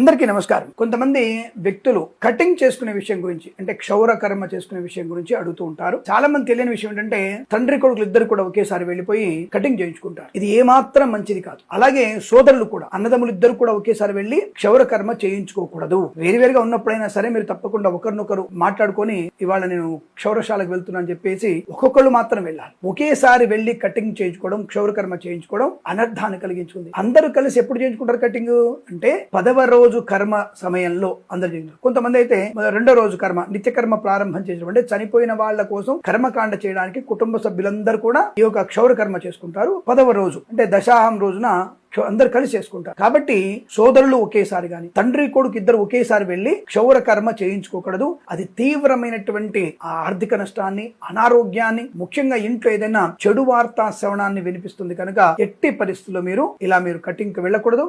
అందరికీ నమస్కారం. కొంతమంది వ్యక్తులు కటింగ్ చేసుకునే విషయం గురించి అంటే క్షౌర కర్మ చేసుకునే విషయం గురించి అడుగుతూ ఉంటారు. చాలా మంది తెలియని విషయం ఏంటంటే తండ్రి కొడుకులు ఇద్దరు కూడా ఒకేసారి వెళ్ళిపోయి కటింగ్ చేయించుకుంటారు. ఇది ఏమాత్రం మంచిది కాదు. అలాగే సోదరులు కూడా అన్నదమ్ములు ఇద్దరు కూడా ఒకేసారి వెళ్ళి క్షౌర కర్మ చేయించుకోకూడదు. వేరువేరుగా ఉన్నప్పుడైనా సరే మీరు తప్పకుండా ఒకరినొకరు మాట్లాడుకొని ఇవాళ నేను క్షౌరశాలకు వెళ్తున్నా అని చెప్పేసి ఒక్కొక్కళ్ళు మాత్రం వెళ్ళాలి. ఒకేసారి వెళ్ళి కటింగ్ చేయించుకోవడం క్షౌర కర్మ చేయించుకోవడం అనర్థాన్ని కలిగించుకుంది. అందరూ కలిసి ఎప్పుడు చేయించుకుంటారు కటింగ్? అంటే పదవ రోజు కర్మ సమయంలో అందరు కొంతమంది అయితే రెండో రోజు కర్మ నిత్య కర్మ ప్రారంభం చేసిన అంటే చనిపోయిన వాళ్ళ కోసం కర్మకాండ చేయడానికి కుటుంబ సభ్యులందరూ కూడా ఈ యొక్క క్షౌర కర్మ చేసుకుంటారు. పదవ రోజు అంటే దశాహం రోజున అందరు కలిసి చేసుకుంటారు. కాబట్టి సోదరులు ఒకేసారి గాని తండ్రి కొడుకు ఇద్దరు ఒకేసారి వెళ్ళి క్షౌర కర్మ చేయించుకోకూడదు. అది తీవ్రమైనటువంటి ఆ ఆర్థిక నష్టాన్ని అనారోగ్యాన్ని ముఖ్యంగా ఇంట్లో ఏదైనా చెడు వార్తా శ్రవణాన్ని వినిపిస్తుంది కనుక ఎట్టి పరిస్థితుల్లో మీరు ఇలా మీరు కటింగ్కి వెళ్ళకూడదు.